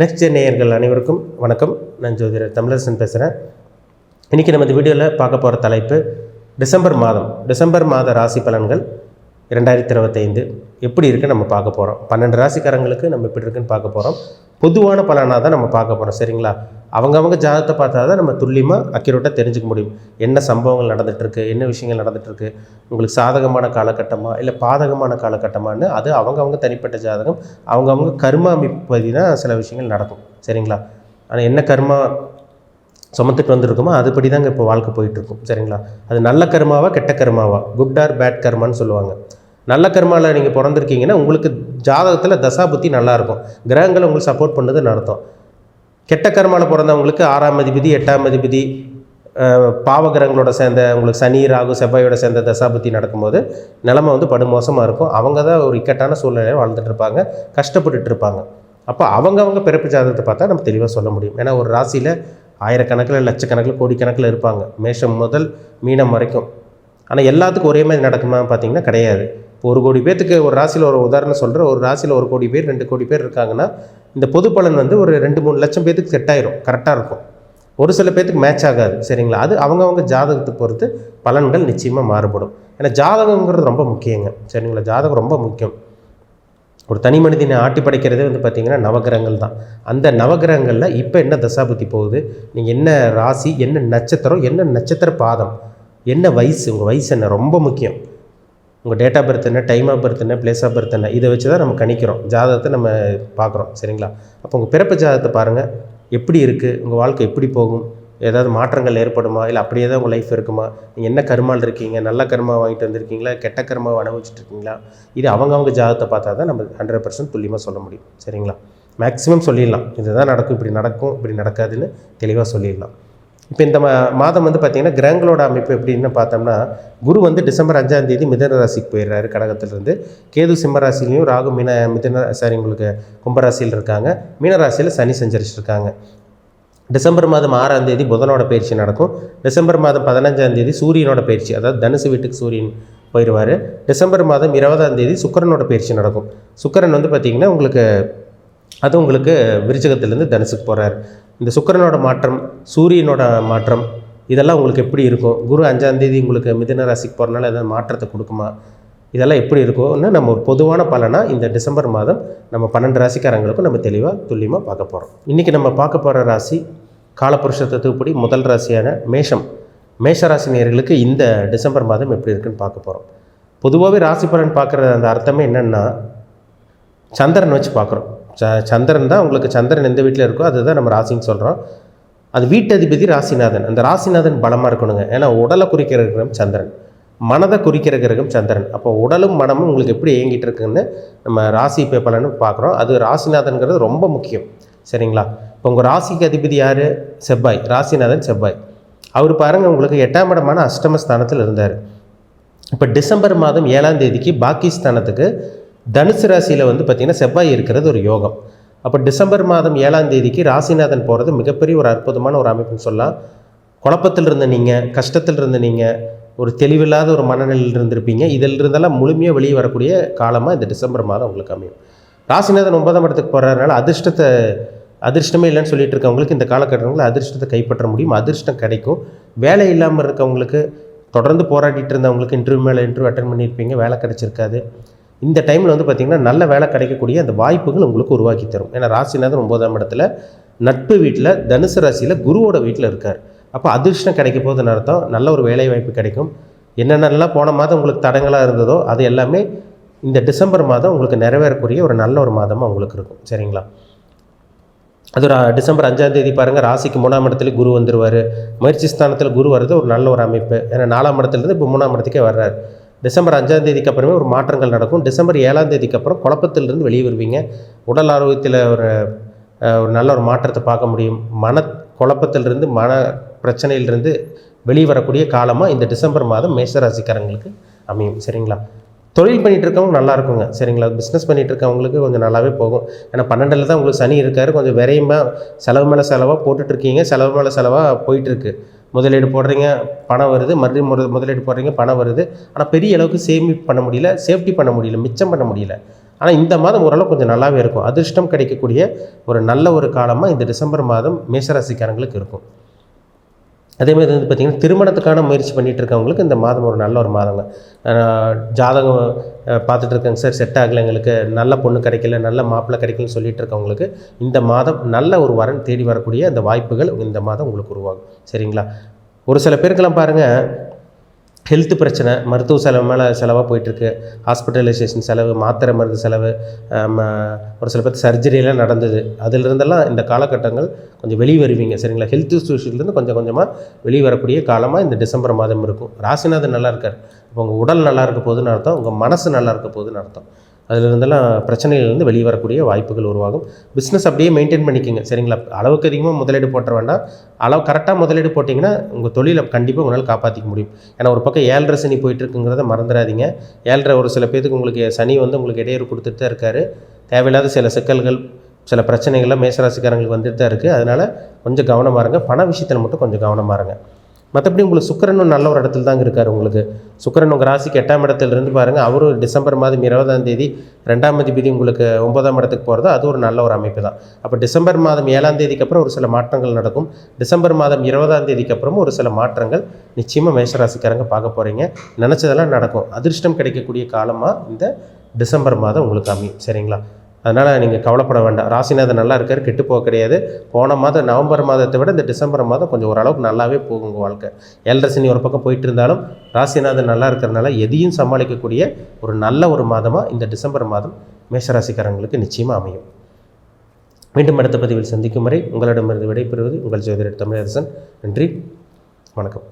Next gen நேயர்கள் அனைவருக்கும் வணக்கம். நான் ஜோதிடர் தமிழரசன் பேசுகிறேன் இன்றைக்கி நம்ம இந்த வீடியோவில் பார்க்க போகிற தலைப்பு டிசம்பர் மாதம். டிசம்பர் மாத ராசி பலன்கள் இரண்டாயிரத்தி இருபத்தைந்து எப்படி இருக்குன்னு நம்ம பார்க்க போகிறோம் பன்னெண்டு ராசிக்காரங்களுக்கு நம்ம எப்படி இருக்குன்னு பார்க்க போகிறோம் பொதுவான பலனாக தான் நம்ம பார்க்க போகிறோம் சரிங்களா? அவங்கவங்க ஜாதகத்தை பார்த்தா தான் நம்ம துல்லியமாக அக்யூரேட்டாக தெரிஞ்சுக்க முடியும். என்ன சம்பவங்கள் நடந்துகிட்ருக்கு என்ன விஷயங்கள் நடந்துகிட்ருக்கு உங்களுக்கு சாதகமான காலகட்டமாக இல்லை பாதகமான காலகட்டமானு அது அவங்கவுங்க தனிப்பட்ட ஜாதகம் அவங்கவுங்க கர்மா அமைப்பதி தான் சில விஷயங்கள் நடக்கும் சரிங்களா? ஆனால் என்ன கர்மா சுமத்துட்டு வந்திருக்கோமோ அதுபடி தாங்க இப்போ வாழ்க்கை போயிட்டுருக்கும் சரிங்களா? அது நல்ல கர்மாவா கெட்ட கர்மாவா? குட் ஆர் பேட் கர்மான்னு சொல்லுவாங்க. நல்ல கர்மாவில் நீங்கள் பிறந்திருக்கீங்கன்னா உங்களுக்கு ஜாதகத்தில் தசாபுத்தி நல்லாயிருக்கும் கிரகங்கள் உங்களுக்கு சப்போர்ட் பண்ணதுன்னு அர்த்தம். கெட்ட கர்மாவில் பிறந்தவங்களுக்கு ஆறாம் அதிபதி எட்டாம் அதிபதி பாவகிரகங்களோட சேர்ந்த உங்களுக்கு சனி ராகு செவ்வாயோட சேர்ந்த தசாபுத்தி நடக்கும்போது நிலமை வந்து படுமோசமாக இருக்கும். அவங்க தான் ஒரு இக்கட்டான சூழ்நிலையில் வாழ்ந்துட்டு இருப்பாங்க கஷ்டப்பட்டுட்டு இருப்பாங்க. அப்போ அவங்கவங்க பிறப்பு ஜாதகத்தை பார்த்தா நம்ம தெளிவாக சொல்ல முடியும். ஏன்னா ஒரு ராசியில் ஆயிரக்கணக்கில் லட்சக்கணக்கில் கோடிக்கணக்கில் இருப்பாங்க. மேஷம் முதல் மீனம் வரைக்கும். ஆனால் எல்லாத்துக்கும் ஒரே மாதிரி நடக்குமா பார்த்தீங்கன்னா கிடையாது. ஒரு கோடி பேர்த்துக்கு ஒரு ராசியில் ஒரு உதாரணம் சொல்கிற ஒரு ராசியில் ஒரு கோடி பேர் ரெண்டு கோடி பேர் இருக்காங்கன்னா இந்த பொது பலன் வந்து ஒரு ரெண்டு மூணு லட்சம் பேர்த்துக்கு செட் ஆயிரும். கரெக்டாக இருக்கும். ஒரு சில பேர்த்துக்கு மேட்ச் ஆகாது. சரிங்களா? அது அவங்கவுங்க ஜாதகத்தை பொறுத்து பலன்கள் நிச்சயமாக மாறுபடும். ஏன்னா ஜாதகங்கிறது ரொம்ப முக்கியங்க. சரிங்களா? ஜாதகம் ரொம்ப முக்கியம். ஒரு தனி மனிதனை ஆட்டி படைக்கிறதே வந்து பார்த்திங்கன்னா நவகிரகங்கள் தான். அந்த நவகிரகங்களில் இப்போ என்ன தசாபுத்தி போகுது? நீங்கள் என்ன ராசி என்ன நட்சத்திரம் என்ன நட்சத்திர பாதம் என்ன வயசு உங்கள் வயசு என்ன? ரொம்ப முக்கியம். உங்கள் டேட் ஆஃப் பர்த் என்ன டைம் ஆஃப் பர்த் என்ன பிளேஸ் ஆஃப் பர்த் என்ன இதை வச்சு தான் நம்ம கணிக்கிறோம். ஜாதகத்தை நம்ம பார்க்குறோம் சரிங்களா? அப்போ உங்கள் பிறப்பு ஜாதகத்தை பாருங்கள் எப்படி இருக்குது உங்கள் வாழ்க்கை எப்படி போகும்? ஏதாவது மாற்றங்கள் ஏற்படுமா? இல்லை அப்படியே தான் உங்கள் லைஃப் இருக்குமா? நீங்கள் என்ன கருமால் இருக்கீங்க? நல்ல கருமா வாங்கிட்டு வந்திருக்கீங்களா? கெட்ட கருமா அனுபவிச்சுட்டு இருக்கீங்களா? இது அவங்கவுங்க ஜாதகத்தை பார்த்தா தான் நம்ம ஹண்ட்ரட் பர்சன்ட் துல்லியமாக சொல்ல முடியும் சரிங்களா? மேக்ஸிமம் சொல்லிடலாம். இதுதான் நடக்கும் இப்படி நடக்கும் இப்படி நடக்காதுன்னு தெளிவாக சொல்லிடலாம். இப்போ இந்த மா மாதம் வந்து பார்த்திங்கன்னா கிரகங்களோட அமைப்பு எப்படின்னு பார்த்தோம்னா குரு வந்து டிசம்பர் அஞ்சாம் தேதி மிதன ராசிக்கு போயிடுறாரு கடகத்திலிருந்து. கேது சிம்ம ராசிலையும் ராகு மீன மிதன சாரி உங்களுக்கு கும்பராசியில் இருக்காங்க. மீனராசியில் சனி சஞ்சரிச்சிருக்காங்க. டிசம்பர் மாதம் ஆறாம் தேதி புதனோட பயிற்சி நடக்கும். டிசம்பர் மாதம் பதினஞ்சாம் தேதி சூரியனோட பயிற்சி அதாவது தனுசு வீட்டுக்கு சூரியன் போயிடுவார். டிசம்பர் மாதம் இருபதாம் தேதி சுக்கரனோட பயிற்சி நடக்கும். சுக்கரன் வந்து பார்த்திங்கன்னா உங்களுக்கு அது உங்களுக்கு விருச்சகத்திலேருந்து தனுசுக்கு போகிறார் இந்த சுக்கிரனோட மாற்றம் சூரியனோட மாற்றம் இதெல்லாம் உங்களுக்கு எப்படி இருக்கும் குரு அஞ்சாம் தேதி உங்களுக்கு மிதன ராசிக்கு போகிறனால ஏதாவது மாற்றத்தை கொடுக்குமா இதெல்லாம் எப்படி இருக்கும்னு நம்ம ஒரு பொதுவான பலனாக இந்த டிசம்பர் மாதம் நம்ம பன்னெண்டு ராசிக்காரங்களுக்கும் நம்ம தெளிவாக துல்லியமாக பார்க்க போகிறோம் இன்றைக்கி நம்ம பார்க்க போகிற ராசி காலபுருஷ தத்துவப்படி முதல் ராசியான மேஷம். மேஷ நேர்களுக்கு இந்த டிசம்பர் மாதம் எப்படி இருக்குன்னு பார்க்க போகிறோம் பொதுவாகவே ராசி பலன் பார்க்குற அந்த அர்த்தமே என்னென்னா சந்திரன் வச்சு பார்க்குறோம். ச சந்திரன் தான் உங்களுக்கு சந்திரன் எந்த வீட்டில் இருக்கோ அதுதான் நம்ம ராசின்னு சொல்கிறோம் அது வீட்டதிபதி ராசிநாதன். அந்த ராசிநாதன் பலமாக இருக்கணுங்க. ஏன்னா உடலை குறிக்கிற கிரகம் சந்திரன். மனதை குறிக்கிற கிரகம் சந்திரன். அப்போ உடலும் மனமும் உங்களுக்கு எப்படி இயங்கிட்டு இருக்குன்னு நம்ம ராசி பே பலன்னு பார்க்குறோம். அது ராசிநாதன்கிறது ரொம்ப முக்கியம். சரிங்களா? இப்போ உங்கள் ராசிக்கு அதிபதி யார்? செவ்வாய். ராசிநாதன் செவ்வாய். அவர் பாருங்கள் உங்களுக்கு எட்டாம் இடமான அஷ்டமஸ்தானத்தில் இருந்தார். இப்போ டிசம்பர் மாதம் ஏழாம் தேதிக்கு பாக்கிஸ்தானத்துக்கு தனுசு ராசியில் வந்து பார்த்திங்கன்னா செவ்வாய் இருக்கிறது ஒரு யோகம். அப்போ டிசம்பர் மாதம் ஏழாம் தேதிக்கு ராசிநாதன் போகிறது மிகப்பெரிய ஒரு அற்புதமான ஒரு அமைப்புன்னு சொல்லலாம். குழப்பத்தில் இருந்த நீங்கள் கஷ்டத்தில் இருந்த நீங்கள் ஒரு தெளிவில்லாத ஒரு மனநிலையில் இருந்திருப்பீங்க. இதில் இருந்தெல்லாம் முழுமையாக வெளியே வரக்கூடிய காலமாக இந்த டிசம்பர் மாதம் உங்களுக்கு அமையும். ராசிநாதன் ஒன்பதாம் இடத்துக்கு போகிறதுனால அதிர்ஷ்டத்தை அதிர்ஷ்டமே இல்லைன்னு சொல்லிட்டு இருக்கவங்களுக்கு இந்த காலகட்டங்களில் அதிர்ஷ்டத்தை கைப்பற்ற முடியும். அதிர்ஷ்டம் கிடைக்கும். வேலை இல்லாமல் இருக்கவங்களுக்கு தொடர்ந்து போராடிட்டு இருந்தவங்களுக்கு இன்டர்வியூ மேலே இன்டர்வியூ அட்டன் பண்ணியிருப்பீங்க. வேலை கிடைச்சிருக்காது. இந்த டைமில் வந்து பார்த்திங்கன்னா நல்ல வேலை கிடைக்கக்கூடிய அந்த வாய்ப்புகள் உங்களுக்கு உருவாக்கி தரும். ஏன்னா ராசிநாதன் ஒன்பதாம் இடத்துல நட்பு வீட்டில் தனுசு ராசியில் குருவோட வீட்டில் இருக்கார். அப்போ அதிர்ஷ்டம் கிடைக்க போகுதுன்னு அர்த்தம். நல்ல ஒரு வேலை வாய்ப்பு கிடைக்கும். என்னென்னலாம் போன மாதம் உங்களுக்கு தடங்களாக இருந்ததோ அது எல்லாமே இந்த டிசம்பர் மாதம் உங்களுக்கு நிறைவேறக்கூடிய ஒரு நல்ல ஒரு மாதமாக உங்களுக்கு இருக்கும். சரிங்களா? அது ஒரு டிசம்பர் அஞ்சாம் தேதி பாருங்கள் ராசிக்கு மூணாம் இடத்துல குரு வந்துடுவார் முயற்சி ஸ்தானத்தில் குரு வர்றது ஒரு நல்ல ஒரு அமைப்பு. ஏன்னா நாலாம் இடத்துலேருந்து இப்போ மூணாம் இடத்துக்கே வர்றார். டிசம்பர் அஞ்சாம் தேதிக்கு அப்புறமே ஒரு மாற்றங்கள் நடக்கும். டிசம்பர் ஏழாம் தேதிக்கு அப்புறம் குழப்பத்திலிருந்து வெளியே வருவீங்க. உடல் ஆரோக்கியத்தில் ஒரு ஒரு நல்ல ஒரு மாற்றத்தை பார்க்க முடியும். மன குழப்பத்திலிருந்து மன பிரச்சனையிலிருந்து வெளியே வரக்கூடிய காலமாக இந்த டிசம்பர் மாதம் மேசராசிக்காரங்களுக்கு அமையும். சரிங்களா? தொழில் பண்ணிகிட்டு இருக்கவங்க நல்லா இருக்குங்க. சரிங்களா? பிஸ்னஸ் பண்ணிகிட்டு இருக்கவங்களுக்கு கொஞ்சம் நல்லாவே போகும். ஏன்னா பன்னெண்டில் தான் உங்களுக்கு சனி இருக்கார். கொஞ்சம் விரையமாக செலவு மேலே செலவாக போட்டுட்ருக்கீங்க செலவு மேலே செலவாக போயிட்டுருக்கு. முதலீடு போடுறீங்க பணம் வருது. மறுபடியும் முத முதலீடு போடுறீங்க பணம் வருது. ஆனால் பெரிய அளவுக்கு சேமிப்பு பண்ண முடியல சேஃப்டி பண்ண முடியல மிச்சம் பண்ண முடியல. ஆனால் இந்த மாதம் ஓரளவு கொஞ்சம் நல்லாவே இருக்கும். அதிர்ஷ்டம் கிடைக்கக்கூடிய ஒரு நல்ல ஒரு காலமாக இந்த டிசம்பர் மாதம் மேசராசிக்காரங்களுக்கு இருக்கும். அதே மாதிரி வந்து பார்த்திங்கன்னா திருமணத்துக்கான முயற்சி பண்ணிகிட்டு இருக்கவங்களுக்கு இந்த மாதம் ஒரு நல்ல ஒரு மாதங்க. ஜாதகம் பார்த்துட்ருக்கேங்க பார்த்துட்டு சார் செட் ஆகலை எங்களுக்கு. நல்ல பொண்ணு கிடைக்கல நல்ல மாப்பிள்ளை கிடைக்கலன்னு சொல்லிட்டு இருக்கவங்களுக்கு இந்த மாதம் நல்ல ஒரு வரன் தேடி வரக்கூடிய அந்த வாய்ப்புகள் இந்த மாதம் உங்களுக்கு உருவாகும். சரிங்களா? ஒரு சில பேருக்கெல்லாம் பாருங்கள் ஹெல்த் பிரச்சனை மருத்துவ செலவு மேலே செலவாக போயிட்டுருக்கு. ஹாஸ்பிட்டலைசேஷன் செலவு மாத்திரை மருந்து செலவு ஒரு சில பேர் சர்ஜரியெல்லாம் நடந்தது. அதிலிருந்தெல்லாம் இந்த காலகட்டங்கள் கொஞ்சம் வெளியே வருவீங்க சரிங்களா? ஹெல்த் இஷ்யூஸ்லேருந்து கொஞ்சம் கொஞ்சமாக வெளியே வரக்கூடிய காலமாக இந்த டிசம்பர் மாதம் இருக்கும். ராசிநாதன் நல்லா இருக்கார். இப்போ உங்கள் உடல் நல்லா இருக்க போகுதுன்னு அர்த்தம் உங்கள் மனசு நல்லா இருக்க போகுதுன்னு அர்த்தம். அதிலிருந்தெல்லாம் பிரச்சனையிலேருந்து வெளியே வரக்கூடிய வாய்ப்புகள் உருவாகும். பிஸ்னஸ் அப்படியே மெயின்டைன் பண்ணிக்கோங்க சரிங்களா? அளவுக்கு அதிகமாக முதலீடு போட்ட வேண்டாம். அளவு கரெக்டாக முதலீடு போட்டிங்கன்னா உங்கள் தொழிலை கண்டிப்பாக உங்களால் காப்பாற்றிக்க முடியும். ஏன்னா ஒரு பக்கம் ஏழரை சனி போயிட்டு இருக்குங்கிறத மறந்துடாதீங்க. ஏழரை ஒரு சில பேருக்கு உங்களுக்கு சனி வந்து உங்களுக்கு இடையூறு கொடுத்துட்டு தான் இருக்காரு. தேவையில்லாத சில சிக்கல்கள் சில பிரச்சனைகள்லாம் மேசராசிக்காரங்களுக்கு வந்துட்டு தான் இருக்குது அதனால் கொஞ்சம் கவனமாக இருங்க. பண விஷயத்தில் மட்டும் கொஞ்சம் கவனமாக இருங்க. மற்றபடி உங்களுக்கு சுக்கிரனும் நல்ல ஒரு இடத்துல தாங்க இருக்கார் உங்களுக்கு. சுக்கரன் உங்கள் ராசிக்கு எட்டாம் இடத்துல இருந்து பாருங்கள் அவரும் டிசம்பர் மாதம் இருபதாம் தேதி ரெண்டாம் அதிபதி உங்களுக்கு ஒன்பதாம் இடத்துக்கு போகிறது அது ஒரு நல்ல ஒரு அமைப்பு தான். அப்போ டிசம்பர் மாதம் ஏழாம் தேதிக்கு அப்புறம் ஒரு சில மாற்றங்கள் நடக்கும். டிசம்பர் மாதம் இருபதாம் தேதிக்கு அப்புறமும் ஒரு சில மாற்றங்கள் நிச்சயமாக மேஷராசிக்காரங்க பார்க்க போகிறீங்க நினச்சதெல்லாம் நடக்கும். அதிர்ஷ்டம் கிடைக்கக்கூடிய காலமாக இந்த டிசம்பர் மாதம் உங்களுக்கு அமையும். சரிங்களா? அதனால் நீங்கள் கவலைப்பட வேண்டாம். ராசிநாதன் நல்லா இருக்கார் கெட்டு போக கிடையாது. போன மாதம் நவம்பர் மாதத்தை விட இந்த டிசம்பர் மாதம் கொஞ்சம் ஓரளவுக்கு நல்லாவே போகும் உங்கள் வாழ்க்கை. ஏழரை ஒரு பக்கம் போயிட்டு இருந்தாலும் ராசிநாதன் நல்லா இருக்கிறதுனால எதையும் சமாளிக்கக்கூடிய ஒரு நல்ல ஒரு மாதமாக இந்த டிசம்பர் மாதம் மேஷராசிக்காரங்களுக்கு நிச்சயமாக அமையும். மீண்டும் அடுத்த பதிவில் சந்திக்கும் வரை உங்களிடமிருந்து விடைபெறுவது உங்கள் ஜோதிடர் தமிழரசன். நன்றி. வணக்கம்.